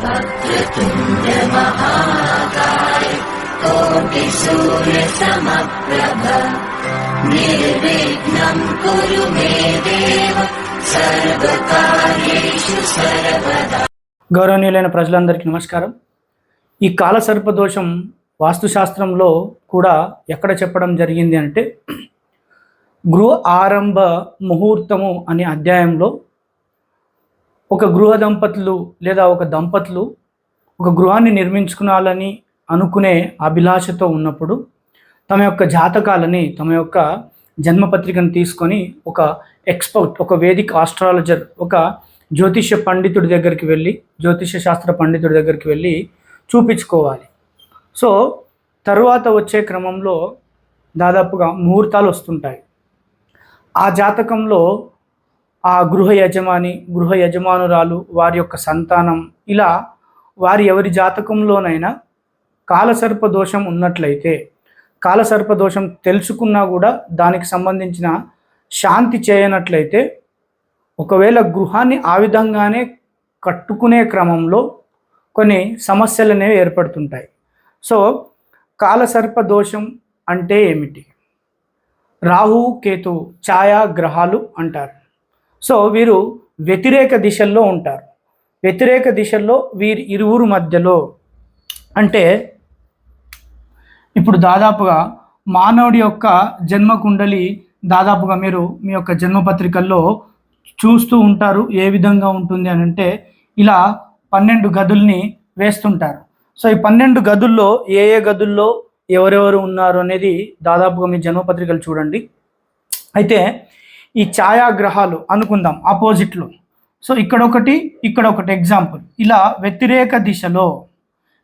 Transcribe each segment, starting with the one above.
वक्रतुण्ड महाकाय कोटिसूर्यसमप्रभ निर्विघ्नम् कुरु मे देव सर्वकार्येषु सर्वदा గౌరవనీయులైన ప్రజలందరికీ నమస్కారం ఈ కాలసర్ప దోషం వాస్తుశాస్త్రంలో కూడా ఎక్కడ చెప్పడం జరిగింది అంటే గృహ ఆరంభ ముహూర్తము అనే అధ్యాయంలో ఒక గృహ దంపతులు లేదా ఒక దంపతులు ఒక గృహాన్ని నిర్మించుకునాలని అనుకునే అభిలాషతో ఉన్నప్పుడు తమ యొక్క జాతకాలని తమ యొక్క జన్మపత్రికను తీసుకొని ఒక ఎక్స్పర్ట్ ఒక వేదిక్ ఆస్ట్రాలజర్ ఒక జ్యోతిష్య పండితుడి దగ్గరికి వెళ్ళి జ్యోతిష్య శాస్త్ర పండితుడి దగ్గరికి వెళ్ళి చూపించుకోవాలి. సో తరువాత వచ్చే క్రమంలో దాదాపుగా ముహూర్తాలు వస్తుంటాయి. ఆ జాతకంలో ఆ గృహ యజమాని గృహ యజమానురాలు వారి యొక్క సంతానం. ఇలా వారి ఎవరి జాతకంలోనైనా కాలసర్ప దోషం ఉన్నట్లయితే కాలసర్ప దోషం తెలుసుకున్నా కూడా దానికి సంబంధించిన శాంతి చేయనట్లయితే ఒకవేళ గృహాన్ని ఆ విధంగానే కట్టుకునే క్రమంలో కొన్ని సమస్యలు అనేవి ఏర్పడుతుంటాయి. సో కాలసర్ప దోషం అంటే ఏమిటి? రాహు కేతు ఛాయా గ్రహాలు అంటారు. సో వీరు వ్యతిరేక దిశల్లో ఉంటారు. వ్యతిరేక దిశల్లో వీరి ఇరువురు మధ్యలో అంటే ఇప్పుడు దాదాపుగా మానవుడి యొక్క జన్మ కుండలి దాదాపుగా మీరు మీ యొక్క జన్మపత్రికల్లో చూస్తూ ఉంటారు ఏ విధంగా ఉంటుంది అని అంటే ఇలా పన్నెండు గదుల్ని వేస్తుంటారు. సో ఈ పన్నెండు గదుల్లో ఏ ఏ గదుల్లో ఎవరెవరు ఉన్నారు అనేది దాదాపుగా మీ జన్మపత్రికలు చూడండి. అయితే ఈ ఛాయాగ్రహాలు అనుకుందాం ఆపోజిట్లు సో ఇక్కడ ఒకటి ఇక్కడ ఒకటి ఎగ్జాంపుల్ ఇలా వ్యతిరేక దిశలో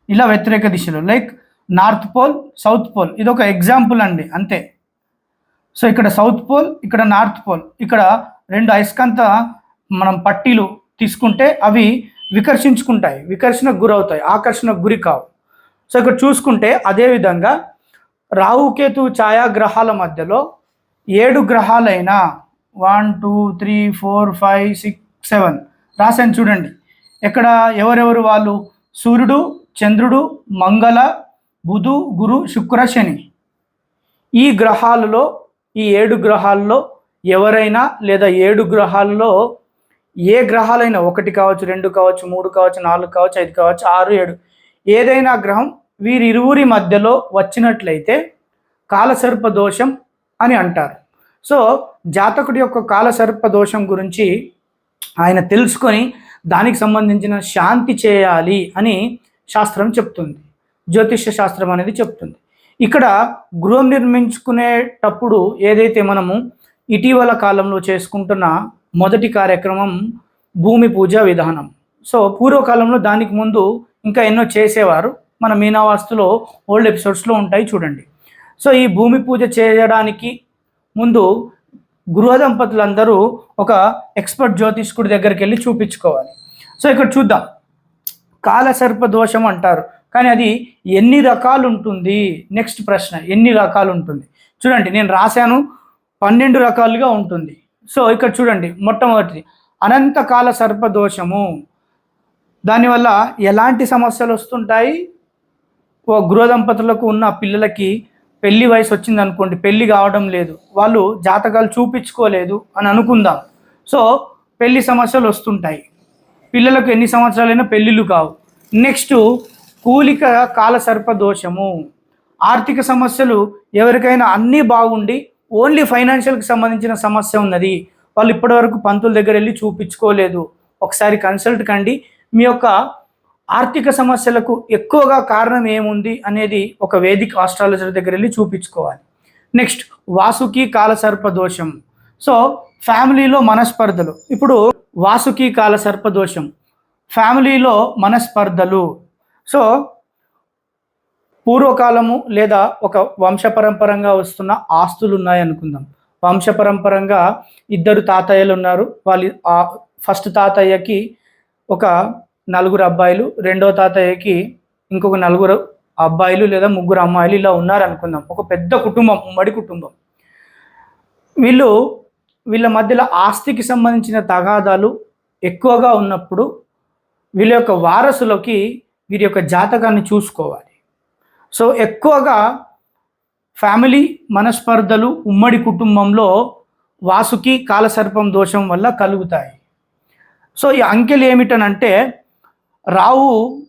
ఇలా వ్యతిరేక దిశలో like north pole south pole ఇది ఒక ఎగ్జాంపుల్ అండి అంతే. సో ఇక్కడ సౌత్ పోల్ ఇక్కడ నార్త్ పోల్ ఇక్కడ రెండు అయస్కాంత మనం పట్టీలు తీసుకుంటే అవి వికర్షించుకుంటాయి వికర్షణకు గురవుతాయి ఆకర్షణకు గురి కావు. సో ఇక్కడ చూసుకుంటే అదేవిధంగా రాహుకేతు ఛాయాగ్రహాల మధ్యలో ఏడు గ్రహాలైన one two three four five six seven. రాశాను చూడండి. ఇక్కడ ఎవరెవరు వాళ్ళు? సూర్యుడు చంద్రుడు మంగళ బుధు గురు శుక్ర శని. ఈ గ్రహాలలో ఈ ఏడు గ్రహాల్లో ఎవరైనా లేదా ఏడు గ్రహాల్లో ఏ గ్రహాలైనా ఒకటి కావచ్చు రెండు కావచ్చు మూడు కావచ్చు నాలుగు కావచ్చు ఐదు కావచ్చు ఆరు ఏడు. ఏదైనా గ్రహం వీరిరువురి మధ్యలో వచ్చినట్లయితే కాలసర్ప దోషం అని అంటారు. సో జాతకుడి యొక్క కాలసర్ప దోషం గురించి ఆయన తెలుసుకొని దానికి సంబంధించిన శాంతి చేయాలి అని శాస్త్రం చెప్తుంది. జ్యోతిష్య శాస్త్రం అనేది చెప్తుంది. ఇక్కడ గృహం నిర్మించుకునేటప్పుడు ఏదైతే మనము ఇటీవల కాలంలో చేసుకుంటున్న మొదటి కార్యక్రమం భూమి పూజ విధానం. సో పూర్వకాలంలో దానికి ముందు ఇంకా ఎన్నో చేసేవారు. మన మీనావాస్తులో ఓల్డ్ ఎపిసోడ్స్లో ఉంటాయి చూడండి. సో ఈ భూమి పూజ చేయడానికి ముందు గృహ దంపతులందరూ ఒక ఎక్స్పర్ట్ జ్యోతిష్కుడి దగ్గరికి వెళ్ళి చూపించుకోవాలి. సో ఇక్కడ చూద్దాం. కాలసర్ప దోషం అంటారు. కానీ అది ఎన్ని రకాలు ఉంటుంది నెక్స్ట్ ప్రశ్న ఎన్ని రకాలు ఉంటుంది చూడండి నేను రాశాను పన్నెండు రకాలుగా ఉంటుంది. సో ఇక్కడ చూడండి మొట్టమొదటిది అనంతకాల సర్ప దోషము. దానివల్ల ఎలాంటి సమస్యలు వస్తుంటాయి ఓ గృహ దంపతులకు ఉన్న పిల్లలకి పెళ్ళి వయసు వచ్చింది అనుకోండి పెళ్ళి కావడం లేదు. వాళ్ళు జాతకాలు చూపించుకోలేదు అని అనుకుందాం. సో పెళ్ళి సమస్యలు వస్తుంటాయి. పిల్లలకు ఎన్ని సంవత్సరాలైనా పెళ్ళిళ్ళు కావు. నెక్స్ట్ కూలిక కాలసర్ప దోషము. ఆర్థిక సమస్యలు ఎవరికైనా అన్నీ బాగుండి ఓన్లీ ఫైనాన్షియల్కి సంబంధించిన సమస్య ఉన్నది. వాళ్ళు ఇప్పటివరకు పంతుల దగ్గర వెళ్ళి చూపించుకోలేదు. ఒకసారి కన్సల్ట్ కండి. మీ యొక్క ఆర్థిక సమస్యలకు ఎక్కువగా కారణం ఏముంది అనేది ఒక వేదిక ఆస్ట్రాలజర్ దగ్గర వెళ్ళి చూపించుకోవాలి. నెక్స్ట్ వాసుకి కాలసర్ప దోషం. సో ఫ్యామిలీలో మనస్పర్ధలు. ఇప్పుడు వాసుకి కాలసర్ప దోషం. ఫ్యామిలీలో మనస్పర్ధలు. సో పూర్వకాలము లేదా ఒక వంశపరంపరంగా వస్తున్న ఆస్తులు ఉన్నాయనుకుందాం వంశపరంపరంగా ఇద్దరు తాతయ్యలు ఉన్నారు. వాళ్ళు ఫస్ట్ తాతయ్యకి ఒక నలుగురు అబ్బాయిలు రెండో తాతయ్యకి ఇంకొక నలుగురు అబ్బాయిలు లేదా ముగ్గురు అమ్మాయిలు ఇలా ఉన్నారనుకుందాం. ఒక పెద్ద కుటుంబం ఉమ్మడి కుటుంబం. వీళ్ళు వీళ్ళ మధ్యలో ఆస్తికి సంబంధించిన తగాదాలు ఎక్కువగా ఉన్నప్పుడు వీళ్ళ యొక్క వారసులకి వీరి యొక్క జాతకాన్ని చూసుకోవాలి. సో ఎక్కువగా ఫ్యామిలీ మనస్పర్ధలు ఉమ్మడి కుటుంబంలో వాసుకి కాలసర్పం దోషం వల్ల కలుగుతాయి. సో ఈ అంకెలు ఏమిటనంటే రావు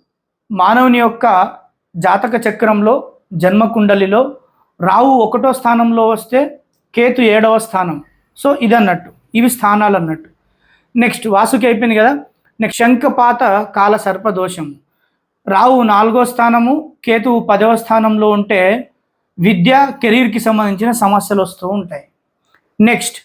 మానవుని యొక్క జాతక చక్రంలో జన్మకుండలిలో రావు ఒకటో స్థానంలో వస్తే కేతు ఏడవ స్థానం. సో ఇది అన్నట్టు ఇవి స్థానాలు అన్నట్టు నెక్స్ట్ వాసుకి అయిపోయింది కదా? నెక్స్ట్ శంఖపాత కాల సర్ప రావు నాలుగో స్థానము కేతువు పదవ స్థానంలో ఉంటే విద్య కెరీర్కి సంబంధించిన సమస్యలు వస్తూ ఉంటాయి. నెక్స్ట్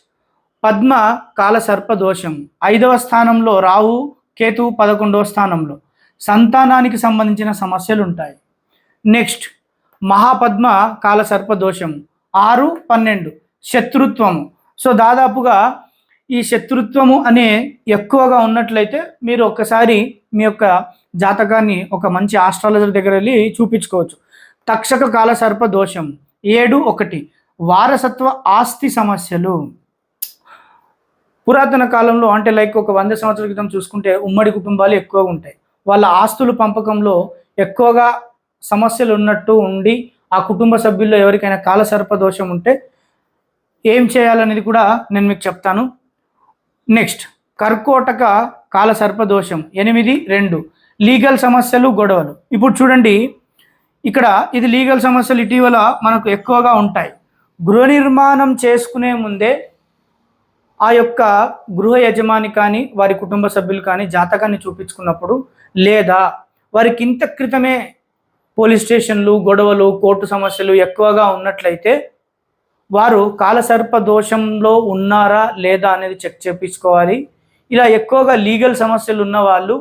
పద్మ కాల సర్పదోషం. ఐదవ స్థానంలో రావు కేతువు పదకొండవ స్థానంలో. సంతానానికి సంబంధించిన సమస్యలు ఉంటాయి నెక్స్ట్ మహాపద్మ కాల సర్ప దోషం. ఆరు పన్నెండు శత్రుత్వము. సో దాదాపుగా ఈ శత్రుత్వము అనే ఎక్కువగా ఉన్నట్లయితే మీరు ఒక్కసారి మీ యొక్క జాతకాన్ని ఒక మంచి ఆస్ట్రాలజర్ దగ్గర వెళ్ళి చూపించుకోవచ్చు. తక్షక కాల సర్ప దోషం. ఏడు ఒకటి. వారసత్వ ఆస్తి సమస్యలు. పురాతన కాలంలో అంటే లైక్ ఒక వంద సంవత్సరాల క్రితం చూసుకుంటే ఉమ్మడి కుటుంబాలు ఎక్కువగా ఉంటాయి. వాళ్ళ ఆస్తులు పంపకంలో ఎక్కువగా సమస్యలు ఉన్నట్టు ఉండి ఆ కుటుంబ సభ్యుల్లో ఎవరికైనా కాలసర్ప దోషం ఉంటే ఏం చేయాలనేది కూడా నేను మీకు చెప్తాను. నెక్స్ట్ కర్కోటక కాలసర్ప దోషం ఎనిమిది రెండు. లీగల్ సమస్యలు గొడవలు. ఇప్పుడు చూడండి ఇక్కడ ఇది లీగల్ సమస్యలు ఇటీవల మనకు ఎక్కువగా ఉంటాయి. గృహ నిర్మాణం చేసుకునే ముందే ఆ యొక్క గృహ యజమాని కానీ వారి కుటుంబ సభ్యులు కానీ జాతకాన్ని చూపించుకున్నప్పుడు లేదా వారికి ఇంత క్రితమే పోలీస్ స్టేషన్లు గొడవలు కోర్టు సమస్యలు ఎక్కువగా ఉన్నట్లయితే వారు కాలసర్ప దోషంలో ఉన్నారా లేదా అనేది చెక్ చేపించుకోవాలి. ఇలా ఎక్కువగా లీగల్ సమస్యలు ఉన్న వాళ్ళు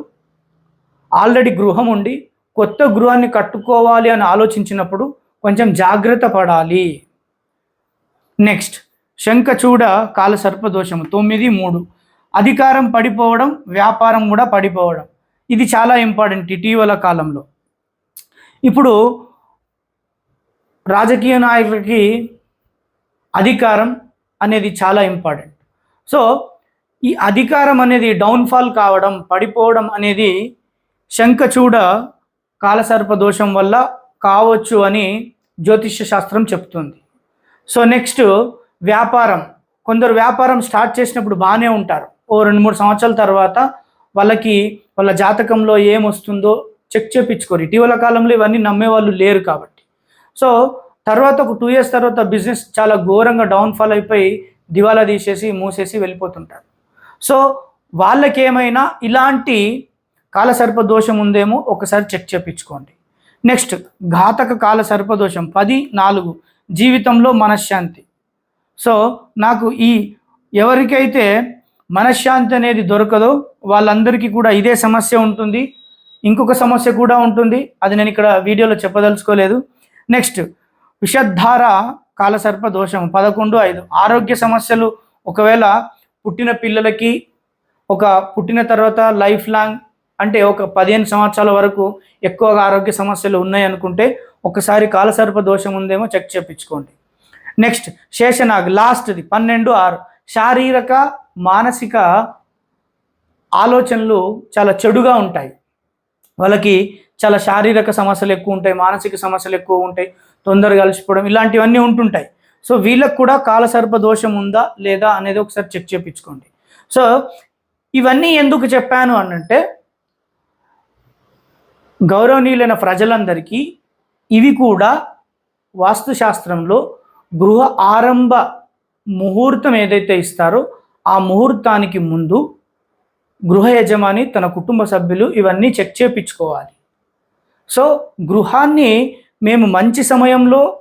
ఆల్రెడీ గృహం ఉండి కొత్త గృహాన్ని కట్టుకోవాలి అని ఆలోచించినప్పుడు కొంచెం జాగ్రత్త పడాలి. నెక్స్ట్ శంఖచూడ కాల దోషం తొమ్మిది మూడు. అధికారం పడిపోవడం వ్యాపారం కూడా పడిపోవడం. ఇది చాలా ఇంపార్టెంట్ ఇటీవల కాలంలో. ఇప్పుడు రాజకీయ నాయకులకి అధికారం అనేది చాలా ఇంపార్టెంట్. సో ఈ అధికారం అనేది డౌన్ఫాల్ కావడం పడిపోవడం అనేది శంఖచూడ కాలసర్ప దోషం వల్ల కావచ్చు అని జ్యోతిష్య శాస్త్రం చెప్తుంది. సో నెక్స్ట్ వ్యాపారం. కొందరు వ్యాపారం స్టార్ట్ చేసినప్పుడు బాగానే ఉంటారు. ఓ రెండు మూడు సంవత్సరాల తర్వాత వాళ్ళకి వాళ్ళ జాతకంలో ఏమొస్తుందో చెక్ చేపించుకోరు. ఇటీవల కాలంలో ఇవన్నీ నమ్మేవాళ్ళు లేరు కాబట్టి. సో తర్వాత ఒక టూ ఇయర్స్ తర్వాత బిజినెస్ చాలా ఘోరంగా డౌన్ఫాల్ అయిపోయి దివాలా తీసేసి మూసేసి వెళ్ళిపోతుంటారు. సో వాళ్ళకేమైనా ఇలాంటి కాలసర్ప దోషం ఉందేమో ఒకసారి చెక్ చేపించుకోండి. నెక్స్ట్ ఘాతక కాల సర్పదోషం పది నాలుగు. జీవితంలో మనశ్శాంతి. సో నాకు ఈ ఎవరికైతే మనశ్శాంతి అనేది దొరకదో వాళ్ళందరికీ కూడా ఇదే సమస్య ఉంటుంది. ఇంకొక సమస్య కూడా ఉంటుంది. అది నేను ఇక్కడ వీడియోలో చెప్పదలుచుకోలేదు. నెక్స్ట్ విషద్ధార కాలసర్ప దోషం పదకొండు ఐదు. ఆరోగ్య సమస్యలు ఒకవేళ పుట్టిన పిల్లలకి ఒక పుట్టిన తర్వాత లైఫ్ లాంగ్ అంటే ఒక పదిహేను సంవత్సరాల వరకు ఎక్కువగా ఆరోగ్య సమస్యలు ఉన్నాయి అనుకుంటే ఒకసారి కాలసర్ప దోషం ఉందేమో చెక్ చేయించుకోండి నెక్స్ట్ శేషనాగ్ లాస్ట్ది పన్నెండు ఆరు. శారీరక మానసిక ఆలోచనలు చాలా చెడుగా ఉంటాయి. వాళ్ళకి చాలా శారీరక సమస్యలు ఎక్కువ ఉంటాయి మానసిక సమస్యలు ఎక్కువ ఉంటాయి తొందరగా కలిసిపోవడం ఇలాంటివన్నీ ఉంటుంటాయి. సో వీళ్ళకు కూడా కాలసర్ప దోషం ఉందా లేదా అనేది ఒకసారి చెక్ చేయించుకోండి సో ఇవన్నీ ఎందుకు చెప్పాను అనంటే గౌరవనీయులైన ప్రజలందరికీ ఇవి కూడా వాస్తుశాస్త్రంలో గృహ ఆరంభ ముహూర్తం ఏదైతే ఇస్తారో ఆ ముహూర్తానికి ముందు గృహ యజమాని తన కుటుంబ సభ్యులు ఇవన్నీ చెక్ చేపించుకోవాలి. సో గృహాన్ని మేము మంచి సమయంలో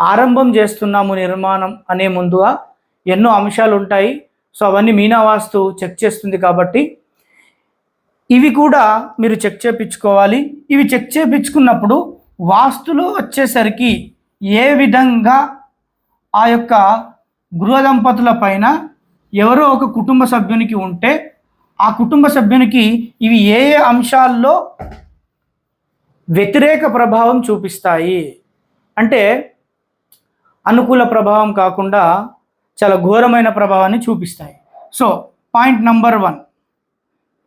ఆరంభం చేస్తున్నాము నిర్మాణం అనే ముందుగా ఎన్నో అంశాలు ఉంటాయి. సో అవన్నీ మీనా వాస్తు చెక్ చేస్తుంది కాబట్టి ఇవి కూడా మీరు చెక్ చేపించుకోవాలి. ఇవి చెక్ చేపించుకున్నప్పుడు వాస్తులో వచ్చేసరికి ఏ విధంగా ఆ యొక్క గృహ దంపతుల పైన ఎవరో ఒక కుటుంబ సభ్యునికి ఉంటే ఆ కుటుంబ సభ్యునికి ఇవి ఏ ఏ అంశాల్లో వ్యతిరేక ప్రభావం చూపిస్తాయి? అంటే అనుకూల ప్రభావం కాకుండా చాలా ఘోరమైన ప్రభావాన్ని చూపిస్తాయి. So point number one.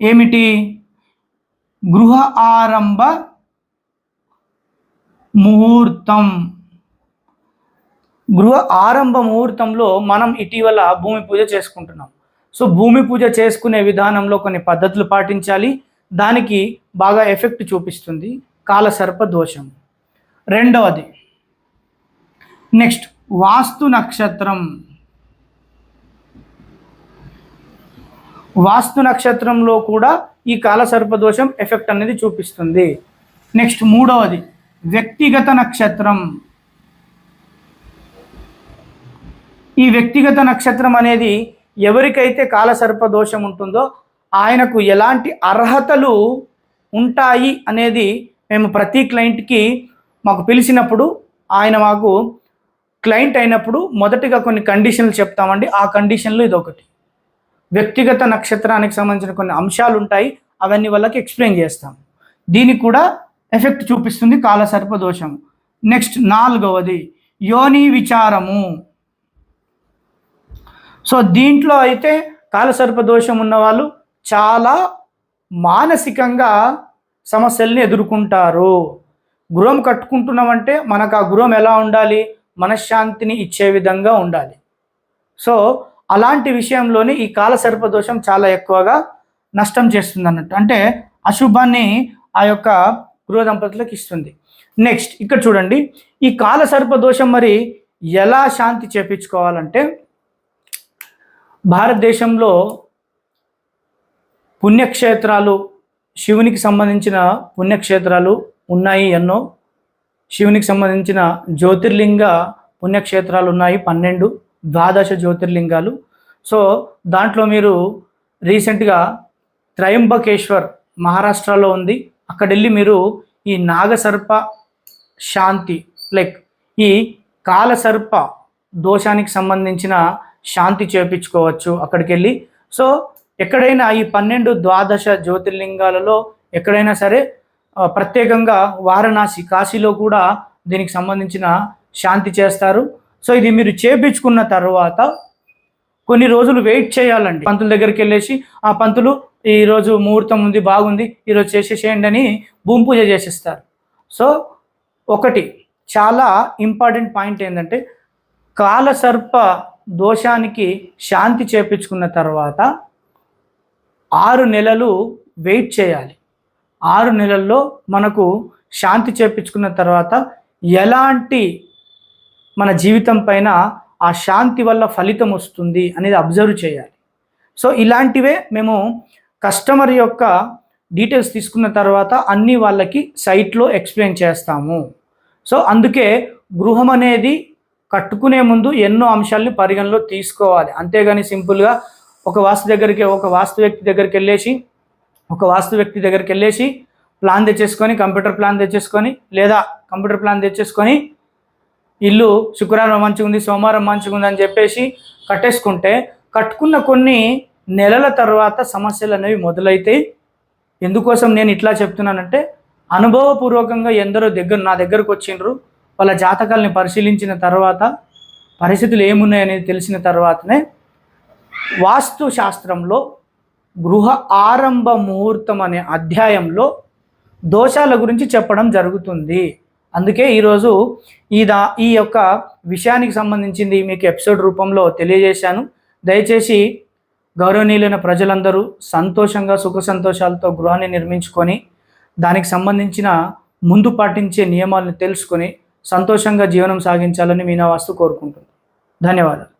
ఏమిటి? గృహ ఆరంభ ముహూర్తం. గృహ ఆరంభ ముహూర్తంలో మనం ఇటీవల భూమి పూజ చేసుకుంటున్నాం. సో భూమి పూజ చేసుకునే విధానంలో కొన్ని పద్ధతులు పాటించాలి. దానికి బాగా ఎఫెక్ట్ చూపిస్తుంది కాలసర్ప దోషం. రెండవది నెక్స్ట్ వాస్తు నక్షత్రం. వాస్తు నక్షత్రంలో కూడా ఈ కాలసర్ప దోషం ఎఫెక్ట్ అనేది చూపిస్తుంది. నెక్స్ట్ మూడవది వ్యక్తిగత నక్షత్రం. ఈ వ్యక్తిగత నక్షత్రం అనేది ఎవరికైతే కాలసర్ప దోషం ఉంటుందో ఆయనకు ఎలాంటి అర్హతలు ఉంటాయి అనేది మేము ప్రతి క్లయింట్కి మాకు పిలిచినప్పుడు ఆయన మాకు క్లయింట్ అయినప్పుడు మొదటిగా కొన్ని కండిషన్లు చెప్తామండి. ఆ కండిషన్లు ఇది ఒకటి వ్యక్తిగత నక్షత్రానికి సంబంధించిన కొన్ని అంశాలు ఉంటాయి. అవన్నీ వాళ్ళకి ఎక్స్ప్లెయిన్ చేస్తాం. దీనికి కూడా ఎఫెక్ట్ చూపిస్తుంది కాలసర్ప దోషం. నెక్స్ట్ నాలుగవది యోని విచారము. సో దీంట్లో అయితే కాలసర్ప దోషం ఉన్నవాళ్ళు చాలా మానసికంగా సమస్యల్ని ఎదుర్కొంటారు. గృహం కట్టుకుంటున్నామంటే మనకు ఆ గృహం ఎలా ఉండాలి? మనశ్శాంతిని ఇచ్చే విధంగా ఉండాలి. సో అలాంటి విషయంలోనే ఈ కాలసర్ప దోషం చాలా ఎక్కువగా నష్టం చేస్తుంది అన్నట్టు. అంటే అశుభాన్ని ఆ యొక్క గృహ దంపతులకు ఇస్తుంది. నెక్స్ట్ ఇక్కడ చూడండి. ఈ కాలసర్ప దోషం మరి ఎలా శాంతి చేపించుకోవాలంటే భారతదేశంలో పుణ్యక్షేత్రాలు శివునికి సంబంధించిన పుణ్యక్షేత్రాలు ఉన్నాయి ఎన్నో. శివునికి సంబంధించిన జ్యోతిర్లింగ పుణ్యక్షేత్రాలు ఉన్నాయి పన్నెండు ద్వాదశ జ్యోతిర్లింగాలు. సో దాంట్లో మీరు రీసెంట్గా త్రయంబకేశ్వర్ మహారాష్ట్రలో ఉంది. అక్కడ వెళ్ళి మీరు ఈ నాగసర్ప శాంతి లైక్ ఈ కాలసర్ప దోషానికి సంబంధించిన శాంతి చేపించుకోవచ్చు అక్కడికి వెళ్ళి సో ఎక్కడైనా ఈ పన్నెండు ద్వాదశ జ్యోతిర్లింగాలలో ఎక్కడైనా సరే ప్రత్యేకంగా వారణాసి కాశీలో కూడా దీనికి సంబంధించిన శాంతి చేస్తారు. సో ఇది మీరు చేపించుకున్న తర్వాత కొన్ని రోజులు వెయిట్ చేయాలండి. పంతుల దగ్గరికి వెళ్ళేసి ఆ పంతులు ఈరోజు ముహూర్తం ఉంది బాగుంది ఈరోజు చేసేసేయండి అని భూమి పూజ చేసేస్తారు. సో ఒకటి చాలా ఇంపార్టెంట్ పాయింట్ ఏంటంటే కాలసర్ప దోషానికి శాంతి చేపించుకున్న తర్వాత ఆరు నెలలు వెయిట్ చేయాలి. ఆరు నెలల్లో మనకు శాంతి చేపించుకున్న తర్వాత ఎలాంటి మన జీవితం పైన ఆ శాంతి వల్ల ఫలితం వస్తుంది అనేది అబ్జర్వ్ చేయాలి. సో ఇలాంటివే మేము కస్టమర్ యొక్క డీటెయిల్స్ తీసుకున్న తర్వాత అన్నీ వాళ్ళకి సైట్లో ఎక్స్ప్లెయిన్ చేస్తాము. సో అందుకే గృహం అనేది కట్టుకునే ముందు ఎన్నో అంశాలని పరిగణలో తీసుకోవాలి. అంతేగాని సింపుల్గా ఒక వాస్తు దగ్గరికి ఒక వాస్తు వ్యక్తి దగ్గరికి వెళ్ళేసి ఒక వాస్తు వ్యక్తి దగ్గరికి వెళ్ళేసి ప్లాన్ తెచ్చేసుకొని కంప్యూటర్ ప్లాన్ తెచ్చేసుకొని లేదా కంప్యూటర్ ప్లాన్ తెచ్చేసుకొని ఇల్లు శుక్రవారం మంచిగా ఉంది సోమవారం మంచిగా ఉంది అని చెప్పేసి కట్టేసుకుంటే కట్టుకున్న కొన్ని నెలల తర్వాత సమస్యలు అనేవి మొదలైతాయి ఎందుకోసం నేను ఇట్లా చెప్తున్నానంటే అనుభవపూర్వకంగా ఎందరో దగ్గర నా దగ్గరకు వచ్చిండ్రు. వాళ్ళ జాతకాలని పరిశీలించిన తర్వాత పరిస్థితులు ఏమున్నాయనేది తెలిసిన తర్వాతనే వాస్తు శాస్త్రంలో గృహ ఆరంభ ముహూర్తం అనే అధ్యాయంలో దోషాల గురించి చెప్పడం జరుగుతుంది. అందుకే ఈరోజు ఈ దా ఈ యొక్క విషయానికి సంబంధించింది మీకు ఎపిసోడ్ రూపంలో తెలియజేశాను. దయచేసి గౌరవనీయులైన ప్రజలందరూ సంతోషంగా సుఖ సంతోషాలతో గృహాన్ని నిర్మించుకొని దానికి సంబంధించిన ముందు పాటించే నియమాలను తెలుసుకొని సంతోషంగా జీవనం సాగించాలని మీనా వాస్తు కోరుకుంటుంది. ధన్యవాదాలు.